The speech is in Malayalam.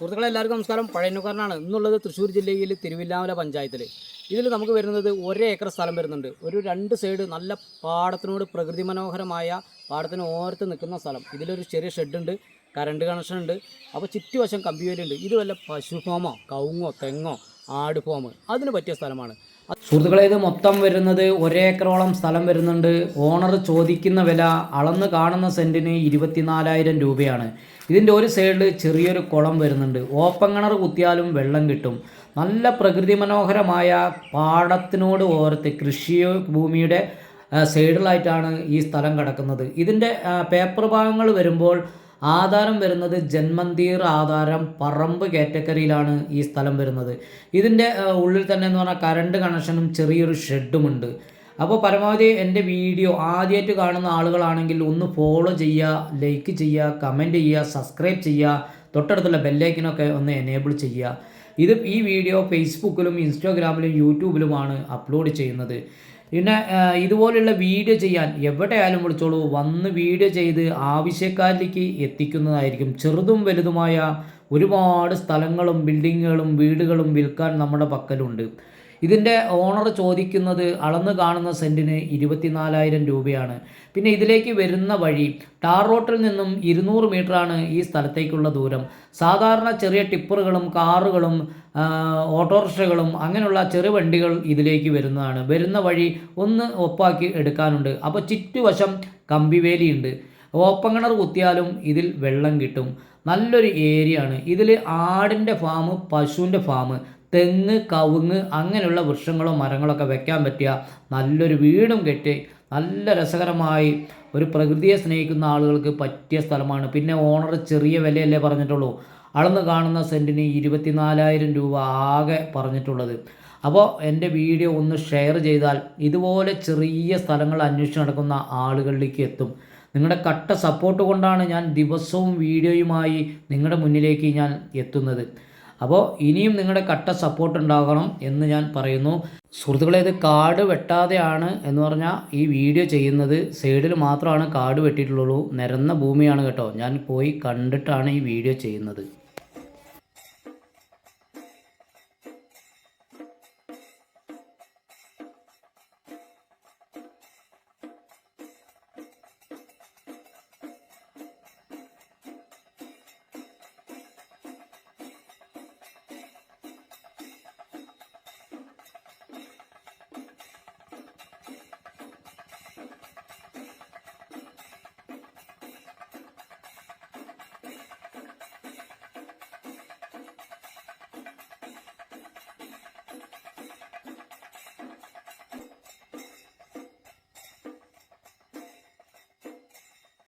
സുഹൃത്തുക്കളെ എല്ലാവർക്കും നമസ്കാരം. പഴയനുകാരനാണ് ഇന്നുള്ളത് തൃശ്ശൂർ ജില്ലയിൽ തിരുവില്ലാമല പഞ്ചായത്തിൽ ഇതിൽ നമുക്ക് വരുന്നത് ഒരേ ഏക്കർ സ്ഥലം വരുന്നുണ്ട്. ഒരു രണ്ട് സൈഡ് നല്ല പാടത്തിനോട് പ്രകൃതി മനോഹരമായ പാടത്തിന് ഓരത്ത് നിൽക്കുന്ന സ്ഥലം. ഇതിലൊരു ചെറിയ ഷെഡുണ്ട് കറണ്ട് കണക്ഷൻ ഉണ്ട്. അപ്പോൾ ചുറ്റുവശം കമ്പിവേലുണ്ട് ഇത് വല്ല പശു ഫാമോ കവുങ്ങോ തെങ്ങോ ആട് ഫോം അതിന് പറ്റിയ സ്ഥലമാണ്. സുഹൃത്തുക്കളെ ഇത് മൊത്തം വരുന്നത് ഒരേക്കറോളം സ്ഥലം വരുന്നുണ്ട്. ഓണർ ചോദിക്കുന്ന വില അളന്ന് കാണുന്ന സെന്റിന് ഇരുപത്തിനാലായിരം രൂപയാണ്. ഇതിന്റെ ഒരു സൈഡിൽ ചെറിയൊരു കുളം വരുന്നുണ്ട്. ഓപ്പൺ കിണർ കുത്തിയാലും വെള്ളം കിട്ടും. നല്ല പ്രകൃതി മനോഹരമായ പാടത്തിനോട് ഓർത്ത് കൃഷി ഭൂമിയുടെ സൈഡിലായിട്ടാണ് ഈ സ്ഥലം കിടക്കുന്നത്. ഇതിന്റെ പേപ്പർ ഭാഗങ്ങൾ വരുമ്പോൾ ആധാരം വരുന്നത് ജന്മന്തീർ ആധാരം പറമ്പ് കാറ്റഗറിയിലാണ് ഈ സ്ഥലം വരുന്നത്. ഇതിന്റെ ഉള്ളിൽ തന്നെ എന്ന് പറഞ്ഞാൽ കറണ്ട് കണക്ഷനും ചെറിയൊരു ഷെഡുമുണ്ട് അപ്പോൾ പരമാവധി എന്റെ വീഡിയോ ആദ്യമായിട്ട് കാണുന്ന ആളുകളാണെങ്കിൽ ഒന്ന് ഫോളോ ചെയ്യുക ലൈക്ക് ചെയ്യുക കമന്റ് ചെയ്യുക സബ്സ്ക്രൈബ് ചെയ്യുക. തൊട്ടടുത്തുള്ള ബെല്ലൈക്കനൊക്കെ ഒന്ന് എനേബിൾ ചെയ്യുക. ഇത് ഈ വീഡിയോ ഫേസ്ബുക്കിലും ഇൻസ്റ്റാഗ്രാമിലും യൂട്യൂബിലുമാണ് അപ്ലോഡ് ചെയ്യുന്നത്. പിന്നെ ഇതുപോലുള്ള വീഡിയോ ചെയ്യാൻ എവിടെയായാലും വിളിച്ചോളൂ. വന്ന് വീഡിയോ ചെയ്ത് ആവശ്യക്കാരിലേക്ക് എത്തിക്കുന്നതായിരിക്കും. ചെറുതും വലുതുമായ ഒരുപാട് സ്ഥലങ്ങളും ബിൽഡിങ്ങുകളും വീടുകളും വിൽക്കാൻ നമ്മുടെ പക്കലുണ്ട്. ഇതിന്റെ ഓണർ ചോദിക്കുന്നത് അളന്ന് കാണുന്ന സെന്റിന് ഇരുപത്തിനാലായിരം രൂപയാണ്. പിന്നെ ഇതിലേക്ക് വരുന്ന വഴി ടാർ റോട്ടിൽ നിന്നും ഇരുന്നൂറ് മീറ്ററാണ് ഈ സ്ഥലത്തേക്കുള്ള ദൂരം. സാധാരണ ചെറിയ ടിപ്പറുകളും കാറുകളും ഓട്ടോറിക്ഷകളും അങ്ങനെയുള്ള ചെറു വണ്ടികൾ ഇതിലേക്ക് വരുന്നതാണ്. വരുന്ന വഴി ഒന്ന് ഒപ്പാക്കി എടുക്കാനുണ്ട്. അപ്പോൾ ചുറ്റുവശം കമ്പിവേലിയുണ്ട്. ഓപ്പൺ കിണർ കുത്തിയാലും ഇതിൽ വെള്ളം കിട്ടും. നല്ലൊരു ഏരിയ ആണ് ഇതിൽ ആടിന്റെ ഫാം പശുവിന്റെ ഫാം തെങ്ങ് കവുങ്ങ് അങ്ങനെയുള്ള വൃക്ഷങ്ങളോ മരങ്ങളൊക്കെ വെക്കാൻ പറ്റിയ നല്ലൊരു വീടും കെട്ടി നല്ല രസകരമായി ഒരു പ്രകൃതിയെ സ്നേഹിക്കുന്ന ആളുകൾക്ക് പറ്റിയ സ്ഥലമാണ്. പിന്നെ ഓണർ ചെറിയ വിലയല്ലേ പറഞ്ഞിട്ടുള്ളൂ. അളന്ന് കാണുന്ന സെന്റിന് ഇരുപത്തിനാലായിരം രൂപ ആകെ പറഞ്ഞിട്ടുള്ളത്. അപ്പോൾ എന്റെ വീഡിയോ ഒന്ന് ഷെയർ ചെയ്താൽ ഇതുപോലെ ചെറിയ സ്ഥലങ്ങൾ അന്വേഷിച്ച് നടക്കുന്ന ആളുകളിലേക്ക് എത്തും. നിങ്ങളുടെ കട്ട സപ്പോർട്ട് കൊണ്ടാണ് ഞാൻ ദിവസവും വീഡിയോയുമായി നിങ്ങളുടെ മുന്നിലേക്ക് ഞാൻ എത്തുന്നത്. അപ്പോൾ ഇനിയും നിങ്ങളുടെ കട്ട സപ്പോർട്ട് ഉണ്ടാകണം എന്ന് ഞാൻ പറയുന്നു. സുഹൃത്തുക്കളെ ഇത് കാട് വെട്ടാതെയാണ് എന്ന് പറഞ്ഞാൽ ഈ വീഡിയോ ചെയ്യുന്നത്. സൈഡിൽ മാത്രമാണ് കാട് വെട്ടിയിട്ടുള്ളൂ. നിരന്ന ഭൂമിയാണ് കേട്ടോ. ഞാൻ പോയി കണ്ടിട്ടാണ് ഈ വീഡിയോ ചെയ്യുന്നത്.